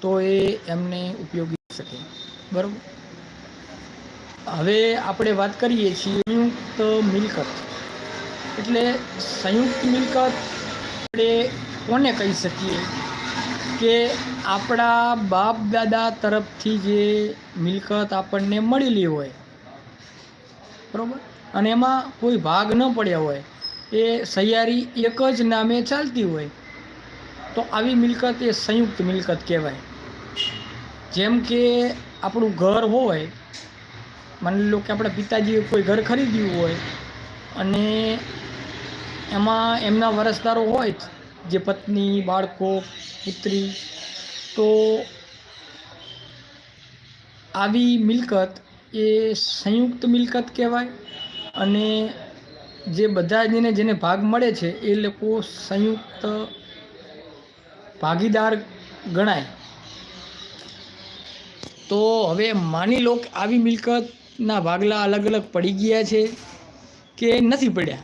તો એ એમને ઉપયોગી શકે. બરાબર? હવે આપણે વાત કરીએ છીએ સંયુક્ત મિલકત. એટલે સંયુક્ત મિલકત આપણે કોને કહી શકીએ? કે આપણા બાપ દાદા તરફથી જે મિલકત આપણને મળેલી હોય. બરાબર? અને એમાં કોઈ ભાગ ન પડ્યા હોય. એ સહિયારી એક જ નામે ચાલતી હોય. તો આવી મિલકત એ સંયુક્ત મિલકત કહેવાય. જેમ કે આપણું ઘર હોય માની લો કે આપણા પિતાજીએ કોઈ ઘર ખરીદ્યું હોય અને એમાં એમના વરસદારો હોય જ, પત્ની બાળકો પુત્રી તો આવી મિલકત એ સંયુક્ત મિલકત કહેવાય અને જે બધા જેને જેને ભાગ મળે છે એ લોકો સંયુક્ત ભાગીદાર ગણાય. તો હવે માની લો કે આવી મિલકતના ભાગલા અલગ અલગ પડી ગયા છે કે નથી પડ્યા?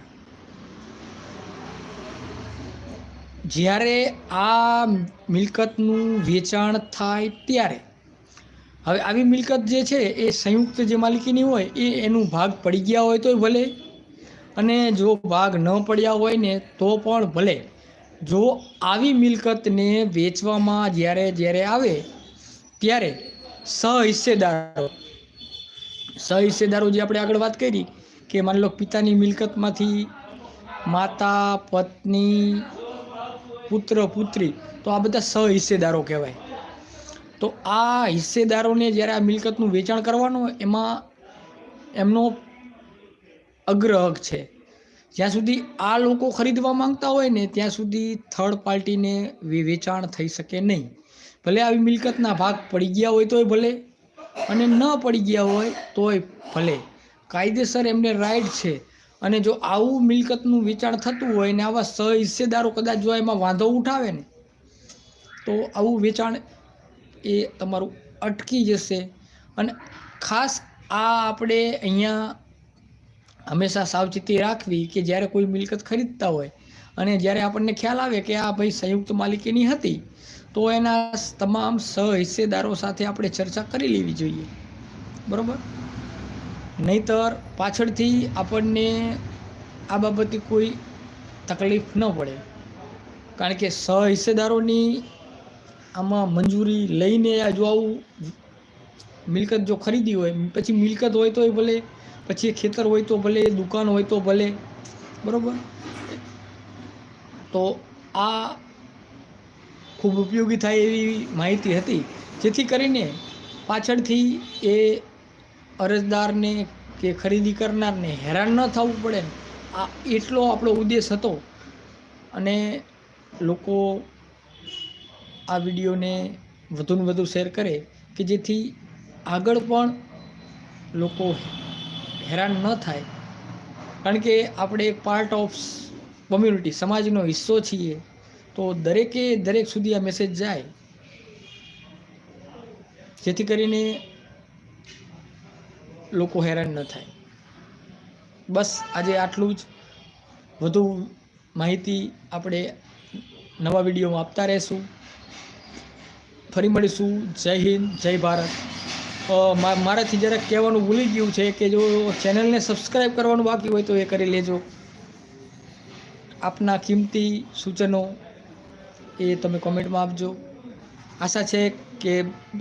જ્યારે આ મિલકતનું વેચાણ થાય ત્યારે. હવે આવી મિલકત જે છે એ સંયુક્ત જે માલિકીની હોય એ એનું ભાગ પડી ગયા હોય તોય ભલે. અને જો ભાગ ન પડ્યા હોય ને તો પણ ભલે. જો આવી મિલકતને વેચવામાં જ્યારે જ્યારે આવે, ત્યારે સહિસ્સેદારો સહિસ્સેદારો જે આપણે આગળ વાત કરી, કે માની લો પિતાની મિલકતમાંથી માતા, પત્ની, પુત્ર, પુત્રી, તો આ બધા સહિસ્સેદારો કહેવાય. તો આ હિસ્સેદારોને જ્યારે આ મિલકતનું વેચાણ કરવાનું એમાં એમનો અગ્રહક છે. જ્યાં સુધી આ લોકો ખરીદવા માંગતા હોય ને, ત્યાં સુધી થર્ડ પાર્ટીને વેચાણ થઈ શકે નહીં. ભલે આવી મિલકતના ભાગ પડી ગયા હોય તોય ભલે, અને ન પડી ગયા હોય તોય ભલે. કાયદેસર એમને રાઈટ છે. અને જો આવું મિલકતનું વેચાણ થતું હોય ને, આવા સહિસ્સેદારો કદાચ જો એમાં વાંધો ઉઠાવે ને, તો આવું વેચાણ એ તમારું અટકી જશે. અને ખાસ આ આપણે અહીંયા હંમેશા સાવચેતી રાખવી કે જ્યારે કોઈ મિલકત ખરીદતા હોય અને જ્યારે આપણને ખ્યાલ આવે કે આ ભાઈ સંયુક્ત માલિકીની હતી, તો એના તમામ સહિસ્સેદારો સાથે આપણે ચર્ચા કરી લેવી જોઈએ. બરાબર? નહીતર પાછળથી આપણને આ બાબતે કોઈ તકલીફ ન પડે. કારણ કે સહિસ્સેદારોની આમાં મંજૂરી લઈને જો આવું મિલકત જો ખરીદી હોય, પછી મિલકત હોય તોય ભલે પછી ખેતર હોય તો ભલે, દુકાન હોય તો ભલે, બરાબર? તો આ ખૂબ ઉપયોગી થાય એવી માહિતી હતી. જેથી કરીને પાછળથી એ અરજદારને કે ખરીદી કરનારને હેરાન ન થવું પડે. આ એટલો આપણો ઉદ્દેશ હતો. અને લોકો આ વિડીયોને વધુને વધુ શેર કરે કે જેથી આગળ પણ લોકો હેરાન ન થાય. કારણ કે આપણે પાર્ટ ઓફ કોમ્યુનિટી સમાજનો હિસ્સો છીએ, તો દરેકે દરેક સુધી આ મેસેજ જાય. જેથી કરીને લોકો હેરાન ન થાય. બસ આજે આટલું જ. વધુ માહિતી આપણે નવા વિડીયોમાં આપતા રહેશું. ફરી મળીશું. જય હિન્દ, જય ભારત. મારાથી જરાક કહેવાનું ભૂલી ગયું છે કે જો ચેનલને સબસ્ક્રાઈબ કરવાનું બાકી હોય તો એ કરી લેજો. આપના કિંમતી સૂચનો એ તમે કોમેન્ટમાં આપજો. આશા છે કે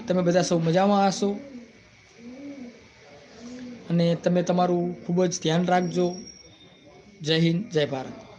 તમે બધા સૌ મજામાં હશો. અને તમે તમારું ખૂબ જ ધ્યાન રાખજો. જય હિન્દ, જય ભારત.